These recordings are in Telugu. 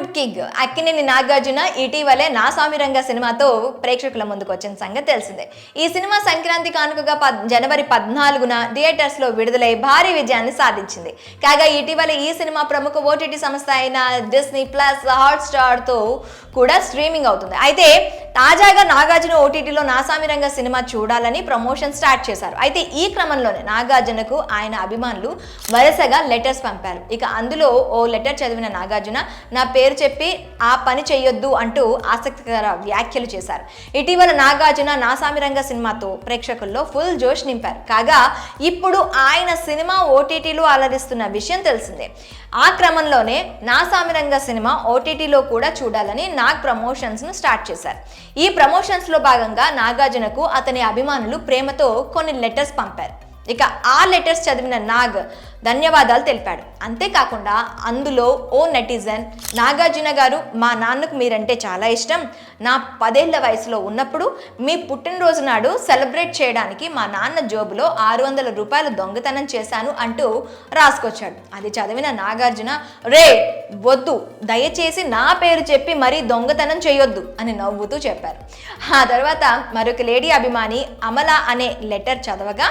బాలీవుడ్ కింగ్ అక్కినేని నాగార్జున ఇటీవలే నా సామిరంగ సినిమాతో ప్రేక్షకుల ముందుకు వచ్చిన సంగతి తెలిసిందే. ఈ సినిమా సంక్రాంతి కానుకగా పద్ జనవరి పద్నాలుగున థియేటర్స్లో విడుదలై భారీ విజయాన్ని సాధించింది. కాగా ఇటీవల ఈ సినిమా ప్రముఖ ఓటీటీ సంస్థ అయిన డిస్నీ ప్లస్ హాట్స్టార్తో కూడా స్ట్రీమింగ్ అవుతుంది. అయితే తాజాగా నాగార్జున ఓటీటీలో నాసామిరంగ సినిమా చూడాలని ప్రమోషన్ స్టార్ట్ చేశారు. అయితే ఈ క్రమంలోనే నాగార్జునకు ఆయన అభిమానులు వరుసగా లెటర్స్ పంపారు. ఇక అందులో ఓ లెటర్ చదివిన నాగార్జున నా పేరు చెప్పి ఆ పని చెయ్యొద్దు అంటూ ఆసక్తికర వ్యాఖ్యలు చేశారు. ఇటీవల నాగార్జున నాసామిరంగ సినిమాతో ప్రేక్షకుల్లో ఫుల్ జోష్ నింపారు. కాగా ఇప్పుడు ఆయన సినిమా ఓటీటీలో అలరిస్తున్న విషయం తెలిసిందే. ఆ క్రమంలోనే నాసామిరంగ సినిమా ఓటీటీలో కూడా చూడాలని నాగ్ ప్రమోషన్స్ను స్టార్ట్ చేశారు. ఈ ప్రమోషన్స్లో భాగంగా నాగార్జునకు అతని అభిమానులు ప్రేమతో కొన్ని లెటర్స్ పంపారు. ఇక ఆ లెటర్స్ చదివిన నాగ్ ధన్యవాదాలు తెలిపాడు. అంతేకాకుండా అందులో ఓ నెటిజన్ నాగార్జున గారు మా నాన్నకు మీరంటే చాలా ఇష్టం. నా పదేళ్ళ వయసులో ఉన్నప్పుడు మీ పుట్టినరోజు నాడు సెలబ్రేట్ చేయడానికి మా నాన్న జోబులో ఆరు వందల రూపాయలు దొంగతనం చేశాను అంటూ రాసుకొచ్చాడు. అది చదివిన నాగార్జున రే వద్దు. దయచేసి నా పేరు చెప్పి మరీ దొంగతనం చేయొద్దు అని నవ్వుతూ చెప్పారు. ఆ తర్వాత మరొక లేడీ అభిమాని అమల అనే లెటర్ చదవగా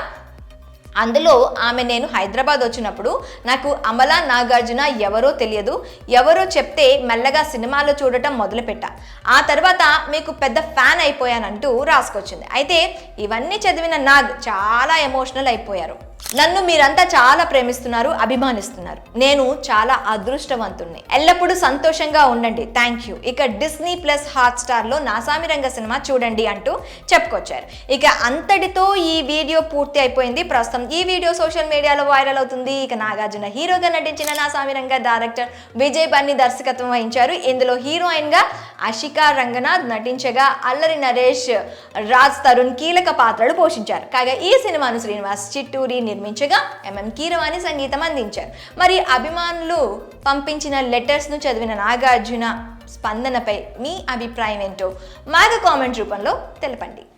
అందులో ఆమె నేను హైదరాబాద్ వచ్చినప్పుడు నాకు అమలా నాగార్జున ఎవరో తెలియదు. ఎవరో చెప్తే మెల్లగా సినిమాలో చూడటం మొదలుపెట్టా. ఆ తర్వాత మీకు పెద్ద ఫ్యాన్ అయిపోయానంటూ రాసుకొచ్చింది. అయితే ఇవన్నీ చదివిన నాగ్ చాలా ఎమోషనల్ అయిపోయారు. నన్ను మీరంతా చాలా ప్రేమిస్తున్నారు అభిమానిస్తున్నారు. నేను చాలా అదృష్టవంతుణ్ణి. ఎల్లప్పుడూ సంతోషంగా ఉండండి. థ్యాంక్ యూ ఇక డిస్నీ ప్లస్ హాట్ స్టార్లో నాసామిరంగ సినిమా చూడండి అంటూ చెప్పుకొచ్చారు. ఇక అంతటితో ఈ వీడియో పూర్తి అయిపోయింది. ప్రస్తుతం ఈ వీడియో సోషల్ మీడియాలో వైరల్ అవుతుంది. ఇక నాగార్జున హీరోగా నటించిన నాసామిరంగ డైరెక్టర్ విజయ్ బన్నీ దర్శకత్వం వహించారు. ఇందులో హీరోయిన్గా అషికా రంగనాథ్ నటించగా అల్లరి నరేష్ రాజ్ తరుణ్ కీలక పాత్రలు పోషించారు. కాగా ఈ సినిమాను శ్రీనివాస్ చిట్టూరి నిర్మించగా ఎంఎం కీరవాణి సంగీతం అందించారు. మరి అభిమానులు పంపించిన లెటర్స్ను చదివిన నాగార్జున స్పందనపై మీ అభిప్రాయం ఏంటో మాకు కామెంట్ రూపంలో తెలపండి.